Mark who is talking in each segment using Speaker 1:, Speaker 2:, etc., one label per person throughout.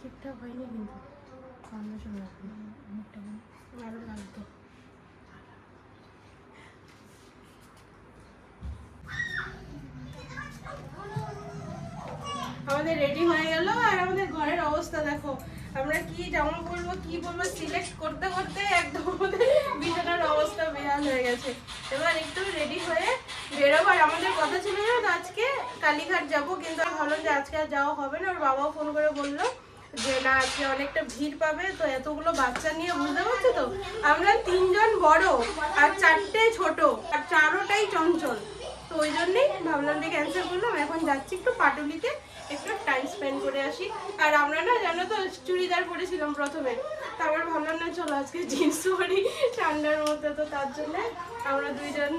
Speaker 1: ঠিকঠাক হয়নি কিন্তু। আমাদের রেডি হয়ে গেল আর আমাদের ঘরের অবস্থা দেখো। আমরা কি জামা পরবো কি পরবো সিলেক্ট করতে করতে একদম আমাদের বিছানার অবস্থা বেহাল হয়ে গেছে। এবার একটু রেডি হয়ে বেরোবো। আর আমাদের কথা ছিল আজকে কালীঘাট যাব। কিন্তু ভাবলাম যে আজকে আর যাওয়া হবে না। ওর বাবাও ফোন করে বলল যে না, আজকে অনেকটা ভিড় পাবে, তো এতগুলো বাচ্চা নিয়ে বুঝতে পারছ তো? আমরা তিনজন বড় আর চারটে ছোট, আর চারোটাই চঞ্চল। তো ওই জন্যই ভাবলাম যে ক্যান্সেল করলাম। এখন যাচ্ছি একটু পাটুলিতে, একটু টাইম স্পেন্ড করে আসি। আর আমরা না, জানো তো, চুড়িদার পরেছিলাম প্রথমে। তারপর ভাবলাম না, চলো আজকে জিন্স পরি ঠান্ডার মধ্যে, তো তার জন্য আমরা দুইজন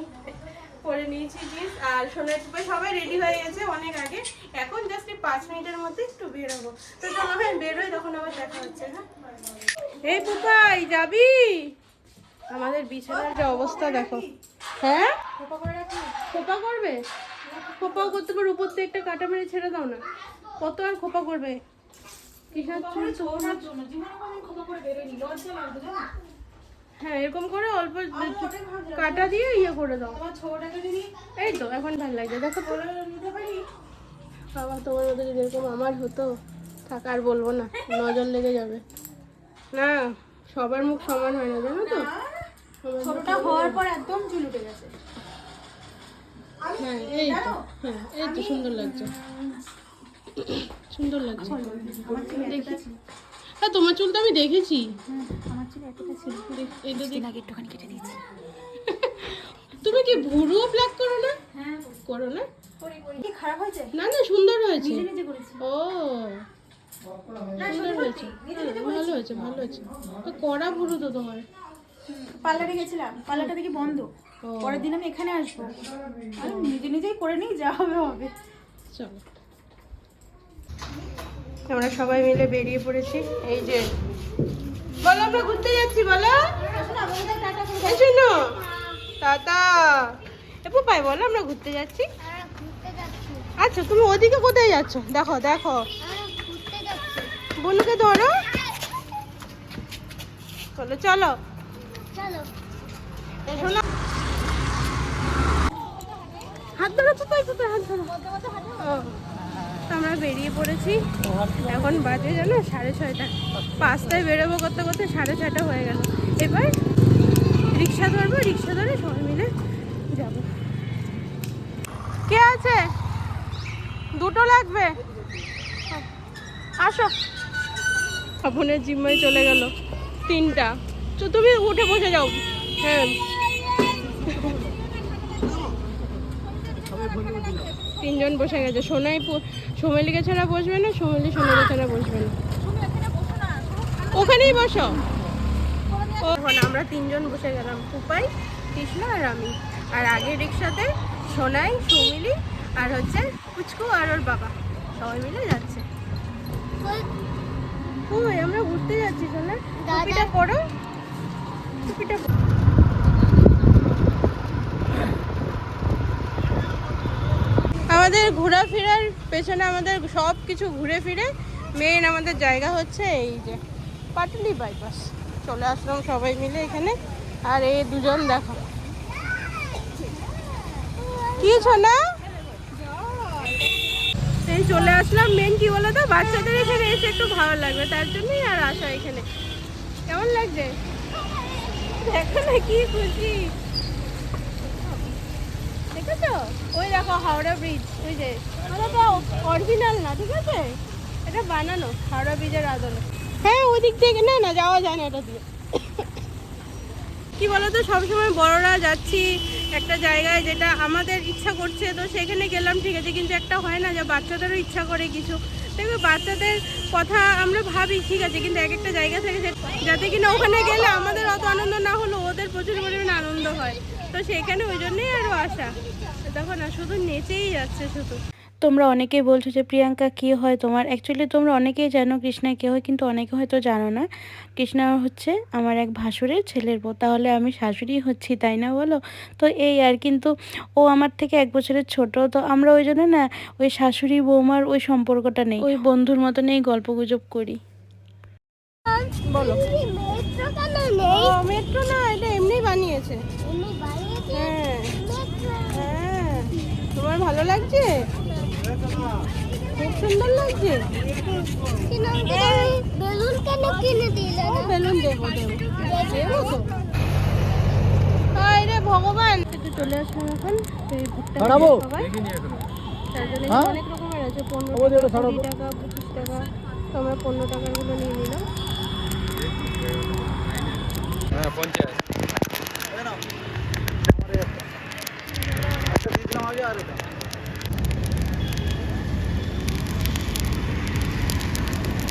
Speaker 1: পরে নিয়েছি জিন্স আর সোনার চুপে সবাই রেডি হয়ে গেছে অনেক আগে। এখন জাস্ট পাঁচ মিনিটের মধ্যে একটু বেরোবো। তো চলো ভাই বেরোই তখন আবার দেখা হচ্ছে হ্যাঁ? এই পুপাই যাবি? আমাদের বিছানার যে অবস্থা দেখো। হ্যাঁ? খোপা করবে? খোপাও করতে পারো উপর থেকে একটা কাটা মেরে ছেড়ে দাও না। কত আর খোপা করবে? কিসের চুল? তো হ্যাঁ এরকম করে অল্প কাটা দিয়ে ইয়ে করে দাও। এই তো এখন ভালো লাগছে। দেখো বাবা তোমার মতো যদি এরকম আমার হতো থাক আর বলব না। নজর লেগে যাবে। না সবার মুখ সমান হয় না জানো তো?
Speaker 2: ছোটটা হওয়ার পর একদম চুল উঠে গেছে।
Speaker 1: হ্যাঁ এই তো। হ্যাঁ এই তো সুন্দর লাগছে। সুন্দর লাগছে। দেখি। হ্যাঁ তোমার চুল তো আমি দেখেছি।
Speaker 2: আমার চুল এতটা ছিল।
Speaker 1: দেখ- এই
Speaker 2: আগে একটুখানি কেটে দিয়েছি।
Speaker 1: তুমি কি ভুরুও প্লাক করো না?
Speaker 2: হ্যাঁ
Speaker 1: করো। না?
Speaker 2: করি করি। কি খারাপ হয়েছে?
Speaker 1: না না সুন্দর হয়েছে।
Speaker 2: নিজে নিজে করেছি।
Speaker 1: ও। সুন্দর হয়েছে। হ্যাঁ, ভালো হয়েছে ভালো হয়েছে। তো কড়া ভুরু তো তোমার।
Speaker 2: পার্লারে গেছিলাম। পার্লারটা দেখি বন্ধ। পরের দিন আমি এখানে আসব। আমি নিজে নিজেই করে নিই যা হবে হবে।
Speaker 1: চলো। আমরা সবাই মিলে বেরিয়ে পড়েছি। এই যে, বলো আমরা ঘুরতে যাচ্ছি, বলো। শোনো টাটা এপু পাই বলো আমরা ঘুরতে যাচ্ছি। আচ্ছা তুমি ওদিকে কোথায় যাচ্ছ? দেখো দেখো। বনুকে ধরো। চলো চলো। এসো না হাত ধরো পুপাই পুপাই, হাত ধরো। তো আমরা বেরিয়ে পড়েছি। এখন বাজে জানো? সাড়ে ছয়টা। পাঁচটায় বেরোবো করতে করতে সাড়ে ছয়টা হয়ে গেল। এবার রিক্সা ধরবো, রিক্সা ধরে সবাই মিলে যাব। কে আছে? দুটো লাগবে? আসো। আপনের জিম্মায় চলে গেল। তিনটা। তো তুমি উঠে বসে যাও। হ্যাঁ। তিনজন বসে গেছে। সোনাই পু- সোমালিকে ছাড়া বসবে না সোমালি সোনালি ছাড়া বসবে না। ওখানেই বসো। এখন আমরা তিনজন বসে গেলাম পুপাই কৃষ্ণ আর আমি। আর আগে রিক্সাতে সোনাই সুমিলি আর হচ্ছে পুচকু আর ওর বাবা। সবাই মিলে যাচ্ছে। ওই আমরা ঘুরতে যাচ্ছি সোনা। টুপিটা পরো। টুপিটা আমাদের ঘোরাফেরার পেছনে আমাদের সব কিছু ঘুরে ফিরে মেন আমাদের জায়গা হচ্ছে এই যে পাটুলি বাইপাস চলে আসলাম সবাই মিলে এখানে। আর এই দুজন দেখো। কি না এই চলে আসলাম মেন কি বলো তো? বাচ্চাদের এখানে এসে একটু ভালো লাগবে, তার জন্যই আর আসা এখানে। কেমন লাগছে? দেখো না কি খুশি। ওই দেখো হাওড়া ব্রিজ ওই যে, ওটা অরিজিনাল না, ঠিক আছে? এটা বানানো, হাওড়া ব্রিজের আদলে। হ্যাঁ ওই দিক থেকে না না, যাওয়া যায় না এটা দিয়ে। কি বলতো, সবসময় বড়রা যাচ্ছি একটা জায়গায় যেটা আমাদের ইচ্ছা করছে, তো সেখানে গেলাম, ঠিক আছে, কিন্তু একটা হয় না যে বাচ্চাদেরও ইচ্ছা করে কিছু। দেখবে বাচ্চাদের কথা আমরা ভাবি, ঠিক আছে, কিন্তু এক একটা জায়গা থেকে যাতে কিনা ওখানে গেলে আমাদের অত আনন্দ না হলেও ওদের প্রচুর পরিমাণে আনন্দ হয়। তো সেখানে ওই জন্যই আরও আসা দেখো না শুধু নেচেই যাচ্ছে শুধু।
Speaker 3: তোমরা অনেকেই বলছো যে প্রিয়াঙ্কা কী হয় তোমার? অ্যাকচুয়ালি তোমরা অনেকেই জানো কৃষ্ণা কী হয় কিন্তু অনেকে হয়তো জানো না। কৃষ্ণা হচ্ছে আমার এক ভাসুরের ছেলের বউ। তাহলে আমি শাশুড়ি হচ্ছি তাই না বলো? তো এই আর কিন্তু ও আমার থেকে এক বছরের ছোট তো আমরা ওই জন্য না ওই শাশুড়ি বৌমার ওই সম্পর্কটা নেই। ওই বন্ধুর মতনই গল্প গুজব করি।
Speaker 1: বলো।
Speaker 4: মেট্রো
Speaker 1: না এটা এমনি বানিয়েছে। হ্যাঁ। হ্যাঁ। তোমার ভালো লাগছে? খুব সুন্দর লাগছে।
Speaker 4: কিনে বেলুন কেন কিনে দিলে
Speaker 1: বেলুন দেবো দেবো। দেবো তো। রে ভগবান। চলে আসলাম এখন। ভুট্টা
Speaker 5: হ্যাঁ?
Speaker 1: অনেক রকমের আছে। পনেরো টাকা কুড়ি টাকা পঁচিশ টাকা। তো আমরা পনেরো টাকারগুলো নিয়ে নিলাম।
Speaker 5: হ্যাঁ পঞ্চায়েত। আচ্ছা দিলাম আগে আর এটা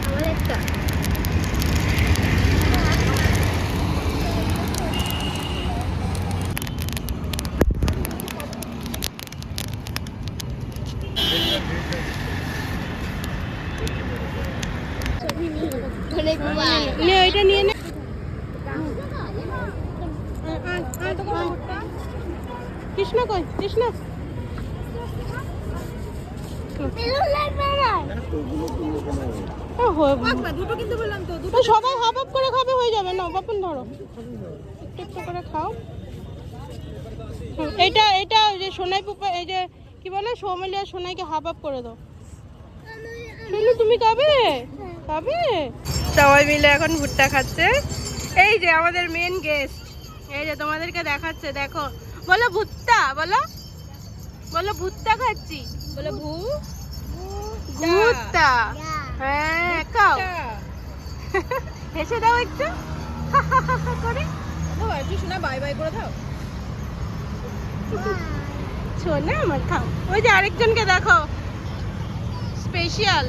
Speaker 4: আমার একটা অনেক বার
Speaker 1: নে ওইটা নিয়ে নে কৃষ্ণ কই কৃষ্ণ
Speaker 4: বেলুন লাগবে না
Speaker 1: ও, হয়ে-
Speaker 2: দুটো কিনতে বললাম তো
Speaker 1: তো সবাই হাফ হাফ করে খাবে হয়ে যাবে না বাপন ধরো একটু একটু করে খাও হুম, এইটা এটা ওই যে সোনাই পুপা এই যে কি বলে সৌমিলি আর সোনাইকে হাফ হাফ করে দাও। শুনু তুমি খাবে? খাবে? সবাই মিলে এখন ভুট্টা খাচ্ছে। এই যে আমাদের মেন গেস্ট এই যে তোমাদেরকে দেখাচ্ছে দেখো। বলো ভুট্টা বলো। বলো ভুট্টা খাচ্ছি।
Speaker 2: বলে ভু
Speaker 1: ভুট্টা। হ্যাঁ খাও। হেসে দাও একটু। করে।
Speaker 2: একটু শোনা বাই বাই করে দাও।
Speaker 1: শোনা আমার খাও ওই যে আরেকজনকে দেখো। স্পেশাল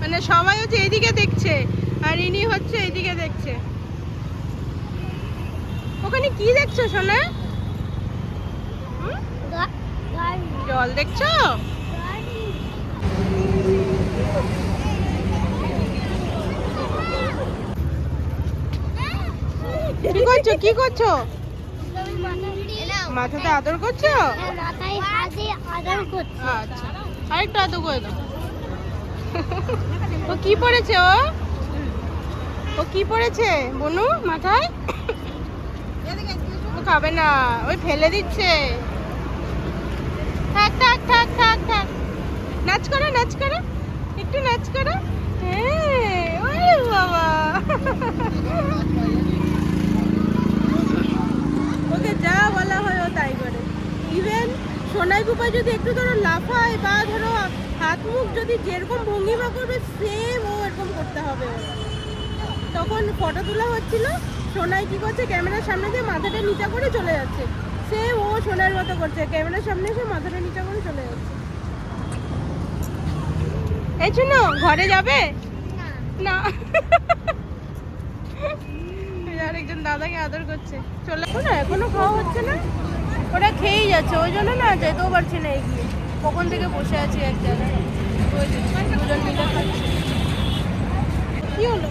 Speaker 1: মানে সবাই হচ্ছে এদিকে দেখছে আর ইনি হচ্ছে এদিকে দেখছে। ওখানে কি দেখছ সোনা? জল দেখছ? কি করছ? কি করছ? মাথাতে আদর করছ?
Speaker 4: করছে।
Speaker 1: আচ্ছা। আরেকটু আদর করে দাও। ও কি পড়েছে ও? ও কি পড়েছে? বনু মাথায়? ও খাবে না ওই ফেলে দিচ্ছে। থাক থাক থাক থাক থাক। নাচ করো নাচ করো। একটু নাচ করো। হ্যাঁ ওরে বাবা। ওকে যা বলা হয় ও তাই করে। ইভেন সোনাই পুপা যদি একটু ধরো লাফায় বা ধরো হাত মুখ যদি যেরকম ভঙ্গিমা করবে সেম ও এরকম করতে হবে ওর। তখন ফটো তোলা হচ্ছিল সোনাই কি করছে ক্যামেরার সামনে দিয়ে মাথাটা নিচা করে চলে যাচ্ছে। সেম ও সোনার মতো করছে ক্যামেরার সামনে এসে মাথাটা নিচা করে চলে যাচ্ছে। এই শুনো ঘরে যাবে? না। আরেকজন দাদাকে আদর করছে। চলে। না এখনও খাওয়া হচ্ছে না? ওরা খেয়েই যাচ্ছে, ওই জন্য না যেতেও পারছি না এগিয়ে। কখন থেকে বসে আছি এক জায়গায়? কি হলো?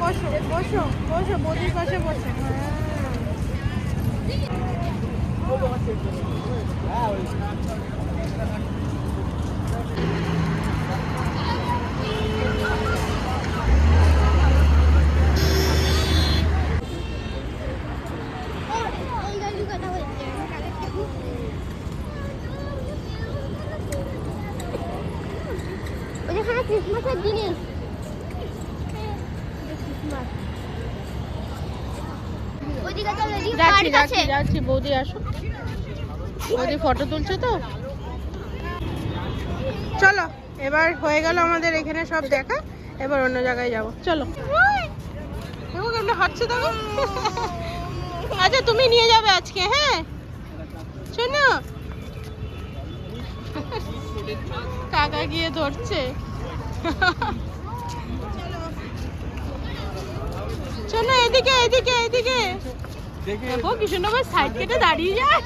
Speaker 1: বসো বসো বসো, বদির পাশে বসো। হ্যাঁ। যাচ্ছি বৌদি আসো। বৌদি ফটো তুলছে তো? চলো এবার হয়ে গেল আমাদের এখানে সব দেখা এবার অন্য জায়গায় যাব। চলো। কেমন হাঁটছে দেখো। আচ্ছা তুমি নিয়ে যাবে আজকে হ্যাঁ? শোনো। কাকা গিয়ে ধরছে। শোনো এদিকে এদিকে এদিকে।
Speaker 5: দেখে
Speaker 1: সাইড কেটে দাঁড়িয়ে যায়।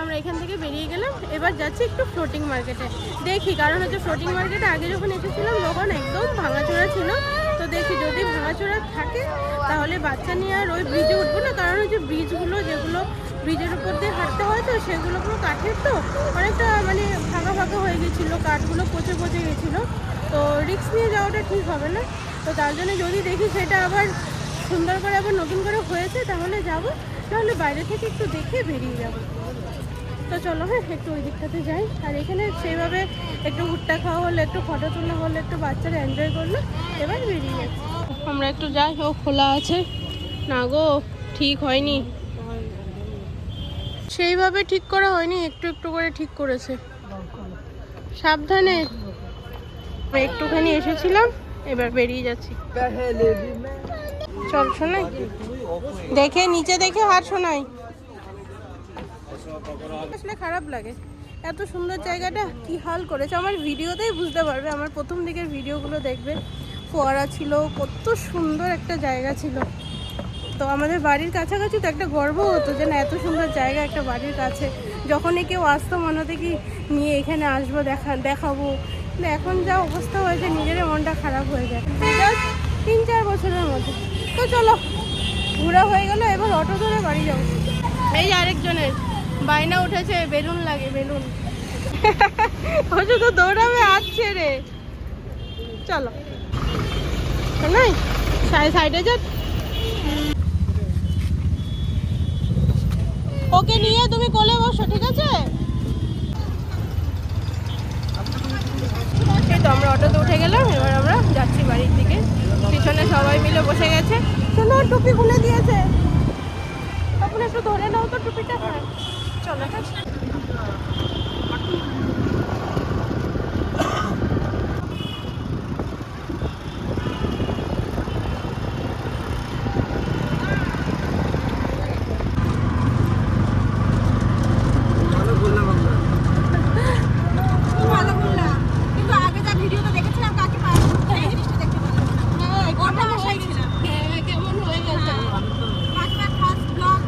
Speaker 1: আমরা এখান থেকে বেরিয়ে গেলাম, এবার যাচ্ছি একটু ফ্লোটিং মার্কেটে দেখি, কারণ হচ্ছে ফ্লোটিং মার্কেটে আগে যখন এসেছিলাম, তখন একদম ভাঙাচোরা ছিল। তো দেখি, যদি ভাঙাচোরা থাকে, তাহলে বাচ্চা নিয়ে আর ওই ব্রিজে উঠবো না। কারণ হচ্ছে ব্রিজগুলো যেগুলো ব্রিজের উপর দিয়ে হাঁটতে হয় তো, সেগুলো পুরো কাঠের তো, অনেকটা মানে ফাঁকা ফাঁকা হয়ে গেছিল, কাঠগুলো পচে পচে গেছিল। তো রিস্ক নিয়ে যাওয়াটা ঠিক হবে না। তো তার জন্য যদি দেখি সেটা আবার সুন্দর করে আবার নতুন করে হয়েছে, তাহলে যাব। তাহলে বাইরে থেকে একটু দেখে বেরিয়ে যাব। তো চলো হ্যাঁ একটু ওই দিকটাতে যাই। আর এখানে সেইভাবে একটু ভুট্টা খাওয়া হলো, একটু ফটো তোলা হলো, একটু বাচ্চারা এনজয় করল, এবার বেরিয়ে যাচ্ছি। আমরা একটু যাই, ও খোলা আছে। না গো, ঠিক হয়নি। সেইভাবে ঠিক করা হয়নি, একটু একটু করে ঠিক করেছে। সাবধানে। একটুখানি এসেছিলাম, এবার বেরিয়ে যাচ্ছি। চল শোনাই। দেখে, নিচে দেখে হাত শোনাই। আসলে খারাপ লাগে। এত সুন্দর জায়গাটা, কি হাল করেছে। আমার ভিডিওতেই বুঝতে পারবে, আমার প্রথম দিকের ভিডিওগুলো দেখবে। ফোয়ারা ছিল, কত সুন্দর একটা জায়গা ছিল। তো আমাদের বাড়ির কাছাকাছি তো একটা গর্ব হতো যে না, এত সুন্দর জায়গা একটা বাড়ির কাছে। যখনই কেউ আসতো, মনে হতো কি, নিয়ে এখানে আসব, দেখা, দেখাবো। কিন্তু এখন যা অবস্থা হয়েছে নিজের মনটা খারাপ হয়ে যায় তিন চার বছরের মধ্যে। তো চলো, ঘোরা হয়ে গেল, এবার অটো ধরে বাড়ি যাব। এই আরেকজনের, বায়না উঠেছে, বেলুন লাগে, বেলুন। ও শুধু দৌড়াবে আসছে রে। চলো। নাই? সাইডে যা ওকে নিয়ে তুমি কোলে বসো, ঠিক আছে? অটোতে উঠে গেলাম, এবার আমরা যাচ্ছি বাড়ির দিকে। পিছনে সবাই মিলে বসে গেছে। শোনো টুপি খুলে দিয়েছে। তখন একটু ধরে নাও তো টুপিটা। চলো ঠিক আছে ভালো বললাম কিন্তু আগে যা ভিডিওটা দেখেছিলাম কাকে পায় এই জিনিসটা দেখতে পেলাম ওটা আশায় ছিলাম হ্যাঁ কেমন হয়ে গেছে কাকিমার ফার্স্ট ব্লগ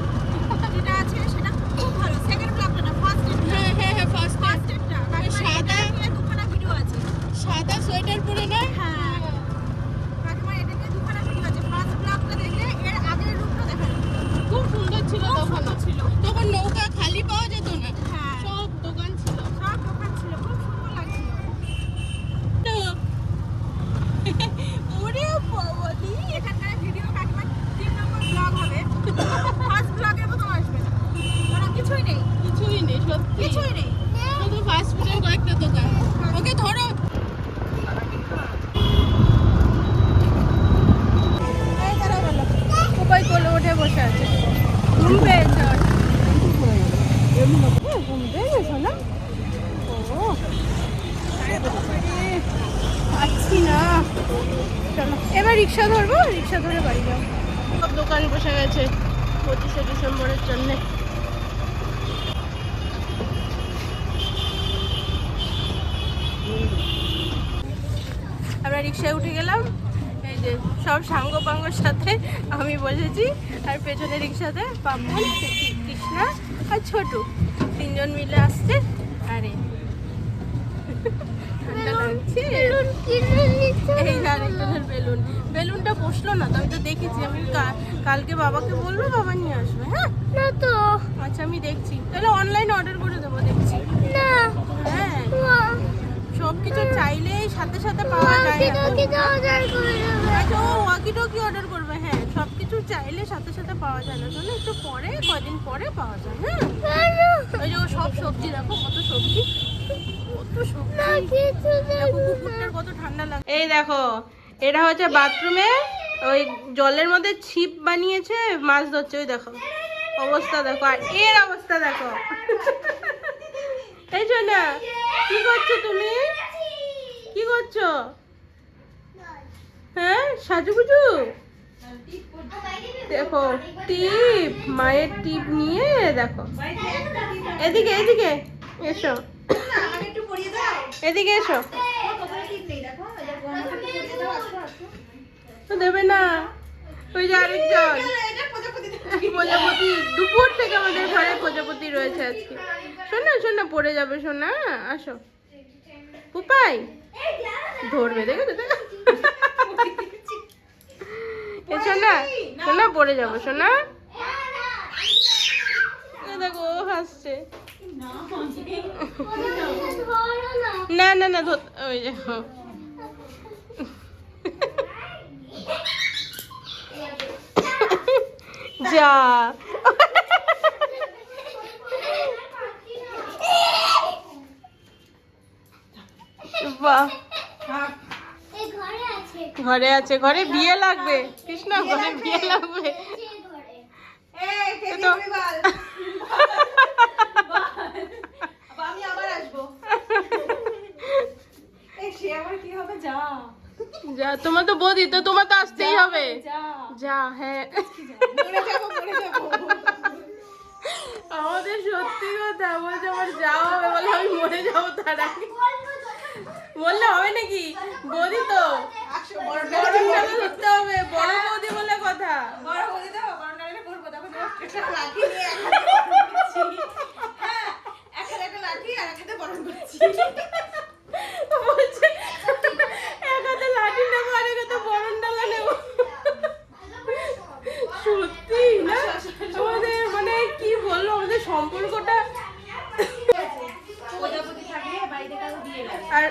Speaker 1: যেটা আছে সেটা খুব ভালো সেকেন্ড ব্লগটা না ফার্স্ট হ্যাঁ হ্যাঁ হ্যাঁ ফার্স্ট ফার্স্ট এটা সাদা দুখানা ভিডিও আছে সাদা সোয়েটার পরে না হ্যাঁ কাকিমার এটা নিয়ে দুখানা ভিডিও আছে ফার্স্ট ব্লগটা দেখলে এর আগের রূপটা দেখা যাবে খুব সুন্দর ছিল তখন ছিল তখন নৌকা খালি পাওয়া যেত না হ্যাঁ সব দোকান ছিল সব দোকান ছিল খুব সুন্দর লাগছিল ওরে বাবালি এখানকার ভিডিও কাকিমার তিন নম্বর ব্লগ হবে ফার্স্ট ব্লগের মতো আসবে না কারণ কিছুই নেই কিছুই নেই সত্যি কিছুই নেই শুধু ফাস্ট ফুডের কয়েকটা দোকান ওকে ধরো এই দাঁড়াও, দাঁড়াও। উপায় কোলে উঠে বসে আছে ঘুম পেয়েছে ওর। হ্যাঁ, ঘুম পেয়ে গেছো না ও পাচ্ছি না। চলো, এবার রিক্সা ধরবো? রিক্সা ধরে বাড়ি যাব সব দোকান বসে গেছে পঁচিশে ডিসেম্বরের জন্যে। আমরা রিক্সায় উঠে গেলাম। এই যে সব সাঙ্গ পাঙ্গর সাথে আমি বসেছি। আর পেছনে রিক্সাতে পাপন কৃষ্ণা আর ছোটু। তিনজন মিলে আসছে। ঠান্ডা লাগছে এই আরেকজনের বেলুন। বেলুনটা বসল না তো আমি তো দেখেছি। আমি কালকে বাবাকে বলব বাবা নিয়ে আসবে হ্যাঁ?
Speaker 4: না তো।
Speaker 1: আচ্ছা আমি দেখছি। তাহলে অনলাইনে অর্ডার করে দেবো দেখছি।
Speaker 4: না।
Speaker 1: হ্যাঁ। সব কিছু চাইলেই সাথে সাথে পাওয়া যায় আচ্ছা ও ওয়াকি টকি অর্ডার করবে হ্যাঁ। সব কিছু চাইলে সাথে সাথে পাওয়া যায় না। শোনো একটু পরে কয়দিন পরে পাওয়া যায় হ্যাঁ? ওই যে সব সবজি দেখো কত সবজি। কত সবজি দেখো কুকুরটার কত ঠান্ডা লাগে। এই দেখো এটা হচ্ছে বাথরুমে ওই জলের মধ্যে ছিপ বানিয়েছে মাছ ধরছে ওই দেখো। অবস্থা দেখো আর এর অবস্থা দেখো। এই না কি করছ তুমি? কি করছ? হ্যাঁ সাজুগুজু? দেখো টিপ মায়ের টিপ নিয়ে দেখো। এদিকে এদিকে এসো। এদিকে এসো। দেবে না। ওই যে আরেকজন প্রজাপতি। দুপুর থেকে আমাদের ঘরে প্রজাপতি রয়েছে আজকে। শোনা শোনা পড়ে যাবে শোনা আসো। পুপাই। ধরবে দেখো তো, শোনা শোনা পড়ে যাব শোনা দেখো ও হাসছে।
Speaker 4: না
Speaker 1: না না না ওই যে যা। বাহ।
Speaker 4: ঘরে আছে
Speaker 1: ঘরে বিয়ে লাগবে। কৃষ্ণ ঘরে বিয়ে লাগবে
Speaker 4: যে ঘরে
Speaker 2: এই কে
Speaker 1: তো-
Speaker 2: দিবি বল আমি আবার আসব এই সে আবার কি হবে যা
Speaker 1: যা তোমার তো বৌদি তো তোমার তো আসতেই হবে।
Speaker 2: যা।
Speaker 1: হ্যাঁ। আমাদের সত্যি কথা বলছে আমার যাওয়া হবে বলে আমি মরে যাব তার আগে। বললে হবে নাকি? বৌদি তো। ধরতে হবে বড় বৌদি বলে কথা।
Speaker 2: বড় দাও বড় করব তখন একটা লাঠি নিয়ে এক হাতে গরম করছি। হ্যাঁ এক হাতে একটা লাঠি আর এক হাতে গরম করছি
Speaker 1: বলছে এক হাতে লাঠি নেব আর এক হাতে বরণ ডালা নেব সত্যি না আমাদের মানে কি বলব আমাদের সম্পর্কটা
Speaker 2: প্রজাপতি থাকলে বাড়িতে কারও বিয়ে লাগে
Speaker 1: আর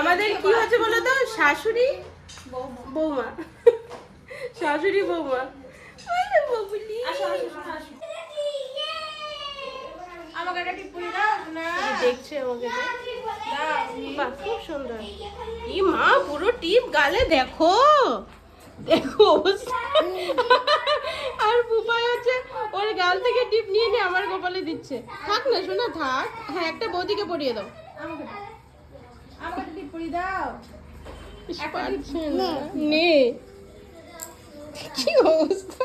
Speaker 1: আমাদের কি হচ্ছে বলো তো শাশুড়ি বৌমা শাশুড়ি বৌমা ওই যে ববুলি।
Speaker 2: আসো আসো আসো, আসো আমাকে একটা টিপ্পনি দাও না
Speaker 1: দেখছে আমাকে তো। বাহ খুব সুন্দর ই মা পুরো টিপ গালে দেখো দেখো আর বুপাই হচ্ছে ওর গাল থেকে টিপ নিয়ে নিয়ে আমার কপালে দিচ্ছে। থাক না শোনা থাক। হ্যাঁ একটা বৌদিকে পরিয়ে দাও।
Speaker 2: আমাকে।
Speaker 1: নে। কি অবস্থা?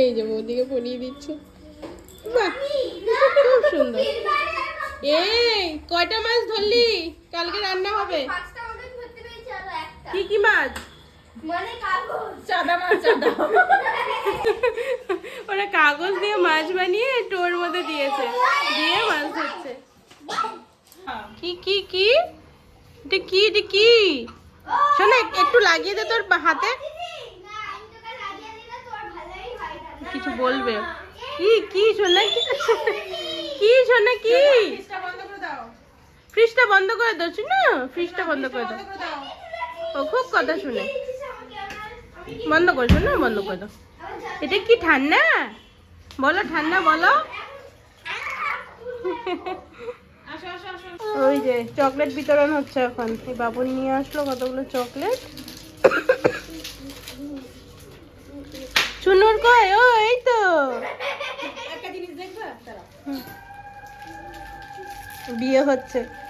Speaker 1: এই যে বৌদিকে পরিয়ে দিচ্ছে। খুব সুন্দর। এই কয়টা মাছ ধরলি? কালকে রান্না হবে। কি কি মাছ?
Speaker 4: মানে কাগজ।
Speaker 2: চাঁদা মাছ চাঁদা
Speaker 1: ওরা কাগজ দিয়ে মাছ বানিয়ে টোর মধ্যে দিয়েছে। দিয়ে মাছ ধরছে। কি কি কি? এটা কি এটা কি? শোনা একটু লাগিয়ে দে তোর হাতে।
Speaker 4: হয়
Speaker 1: কিছু বলবে। কি কি শোনা কি? কি শোনা কি?
Speaker 2: ফ্রিজটা বন্ধ করে দাও।
Speaker 1: ফ্রিজটা বন্ধ করে দাও না ফ্রিজটা বন্ধ করে দাও।
Speaker 2: বন্ধ করে দাও।
Speaker 1: ও খুব কথা শুনে। বন্ধ করছ না বন্ধ করে দাও। এটা কি ঠান্ডা? বলো ঠান্ডা বলো। ওই যে চকলেট বিতরণ হচ্ছে এখন। এই বাবুন নিয়ে আসলো কতগুলো চকলেট। চুনুর কয় ও এই তো। বিয়ে হচ্ছে।
Speaker 2: শোনো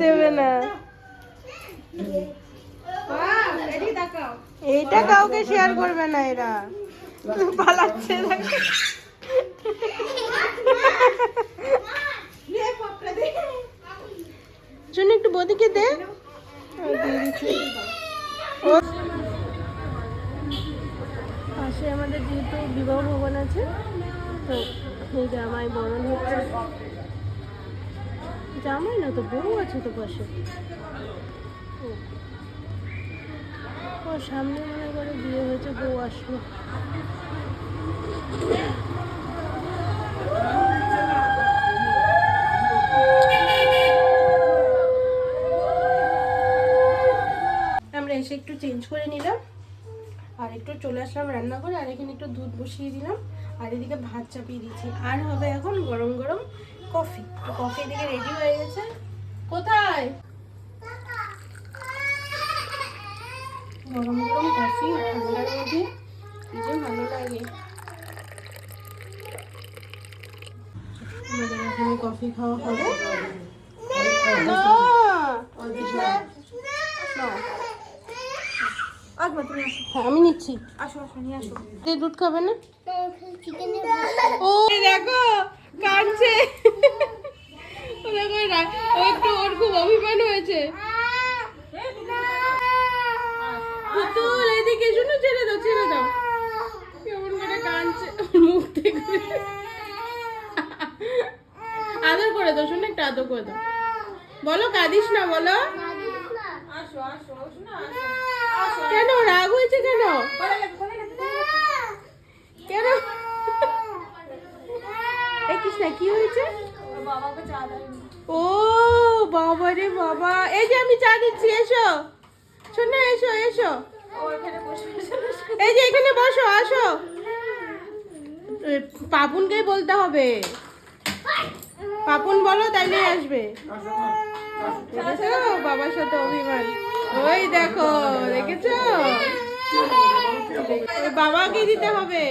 Speaker 1: দেবে না। এইটা কাউকে শেয়ার করবে না এরা। পালাচ্ছে দেখো।
Speaker 2: নে পপটা দে
Speaker 1: জন্য একটু বদিকে দে পাশে আমাদের যেহেতু বিবাহ ভবন আছে, তো এই জামাই বরণ হচ্ছে। জামাই না তো, বউ আছে তো পাশে। ও। সামনে মনে করে বিয়ে হয়েছে, বউ আসলো। আমরা এসে একটু চেঞ্জ করে নিলাম। আর একটু চলে আসলাম রান্না করে আর এখানে একটু দুধ বসিয়ে দিলাম। আর এদিকে ভাত চাপিয়ে দিয়েছি। আর হবে এখন গরম গরম কফি কফি এদিকে রেডি হয়ে গেছে। কোথায়? গরম গরম কফি ঠান্ডার মধ্যে কি যে ভালো লাগে। আমাদের এখানে কফি খাওয়া হবে। না। না।
Speaker 2: আসবা তুমি আসো।
Speaker 1: হ্যাঁ আমি নিচ্ছি।
Speaker 2: আসো আসো নিয়ে আসো।
Speaker 1: দিয়ে দুধ খাবে না? ও দেখো কাঁদছে। ও দেখো ও একটু ওর খুব অভিমান হয়েছে। পুতুল এদিকে শুনো ছেড়ে দাও ছেড়ে দাও। কেমন করে কাঁদছে ওর মুখ থেকে। আদর করে দাও শুনে একটা আদর করে দাও। বলো কাঁদিস না বলো।
Speaker 2: আসো আসো আসো না আসো।
Speaker 1: কেন? রাগ হয়েছে কেন? কেন? এই কৃষ্ণা কি হয়েছে? ও বাবা রে বাবা। এই যে আমি চা দিচ্ছি এসো। শোনো এসো এসো।
Speaker 2: ও এখানে বসে বসে বসে
Speaker 1: এই যে এখানে বসো আসো। এ, পাপুনকেই বলতে হবে। পাপুন বলো তাইলে আসবে। বাবার সাথে অভিমান। ওই দেখো, দেখেছ? বাবাকে দিতে হবে?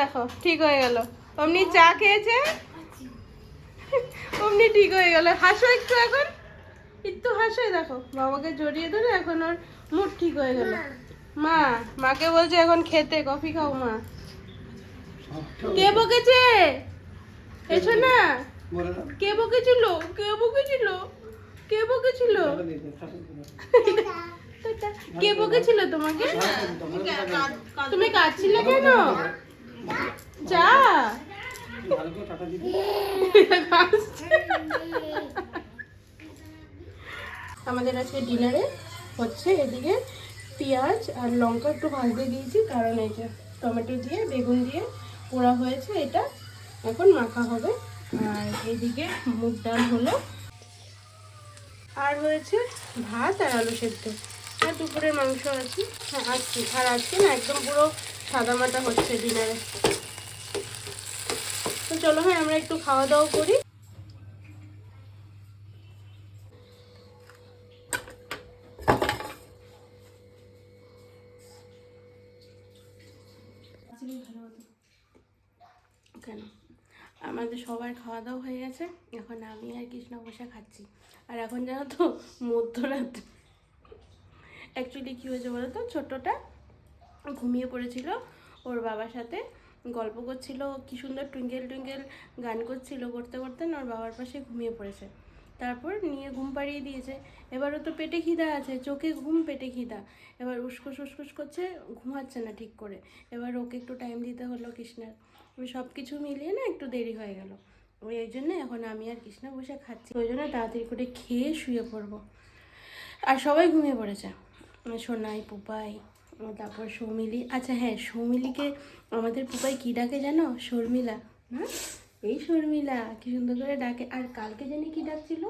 Speaker 1: দেখো, ঠিক হয়ে গেল। অমনি চা খেয়েছে? অমনি ঠিক হয়ে গেল। হাসো একটু এখন। একটু হাসো দেখো। বাবাকে জড়িয়ে ধরে এখন ওর মুড ঠিক হয়ে গেল। মা, মাকে বলছে এখন খেতে, কফি খাও মা। কে বকেছে? এসো না। কে বকেছিল কে বকেছিল কে বকেছিল কে বকেছিল তোমাকে? তুমি কাঁদছিলে কেন? যা আমাদের আজকে ডিনারে হচ্ছে এদিকে পেঁয়াজ আর লঙ্কা একটু ভাজতে দিয়েছি কারণ এই যে টমেটো দিয়ে বেগুন দিয়ে পোড়া হয়েছে এটা। এখন মাখা হবে। আর এদিকে মুগ ডাল হলো। আর হয়েছে ভাত আর আলু সেদ্ধ। আর দুপুরের মাংস আছে হ্যাঁ আজকে আর আজকে না, একদম পুরো সাদা মাটা হচ্ছে ডিনারে। তো চলো হ্যাঁ আমরা একটু খাওয়া দাওয়া করি কেন আমাদের সবার খাওয়া দাওয়া হয়ে গেছে। এখন আমি আর কৃষ্ণ বসে খাচ্ছি। আর এখন জানো তো, মধ্যরাত। অ্যাকচুয়ালি কী হয়েছে বলো তো? ছোট্টটা ঘুমিয়ে পড়েছিল। ওর বাবার সাথে গল্প করছিল, কি সুন্দর টুইঙ্কেল টুইঙ্কেল গান করছিল করতে করতে ওর বাবার পাশে ঘুমিয়ে পড়েছে। তারপর নিয়ে ঘুম পাড়িয়ে দিয়েছে। এবার ও তো পেটে খিদা আছে, চোখে ঘুম, পেটে খিদা। এবার উস্কুস উস্কুস করছে, ঘুমাচ্ছে না ঠিক করে। এবার ওকে একটু টাইম দিতে হলো কৃষ্ণার। ওই সব কিছু মিলিয়ে না একটু দেরি হয়ে গেল। ওই এই জন্য এখন আমি আর কৃষ্ণা বসে খাচ্ছি। ওই জন্য তাড়াতাড়ি করে খেয়ে শুয়ে পড়ব। আর সবাই ঘুমিয়ে পড়েছে। সোনাই পুপাই তারপর সৌমিলি। আচ্ছা হ্যাঁ সৌমিলিকে আমাদের পুপাই কী ডাকে জানো? শর্মিলা। হ্যাঁ এই শর্মিলা কি সুন্দর করে ডাকে। আর কালকে জানি কি ডাকছিল?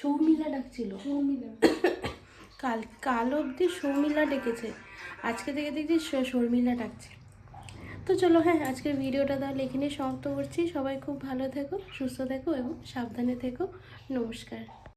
Speaker 1: সৌমিলা ডাকছিল। সৌমিলা। কাল কাল অবধি সৌমিলা ডেকেছে। আজকে থেকে দেখছি শর্মিলা ডাকছে। তো চলো হ্যাঁ আজকের ভিডিওটা তাহলে এখানে সমাপ্ত করছি। সবাই খুব ভালো থেকো, সুস্থ থেকো এবং সাবধানে থেকো। নমস্কার।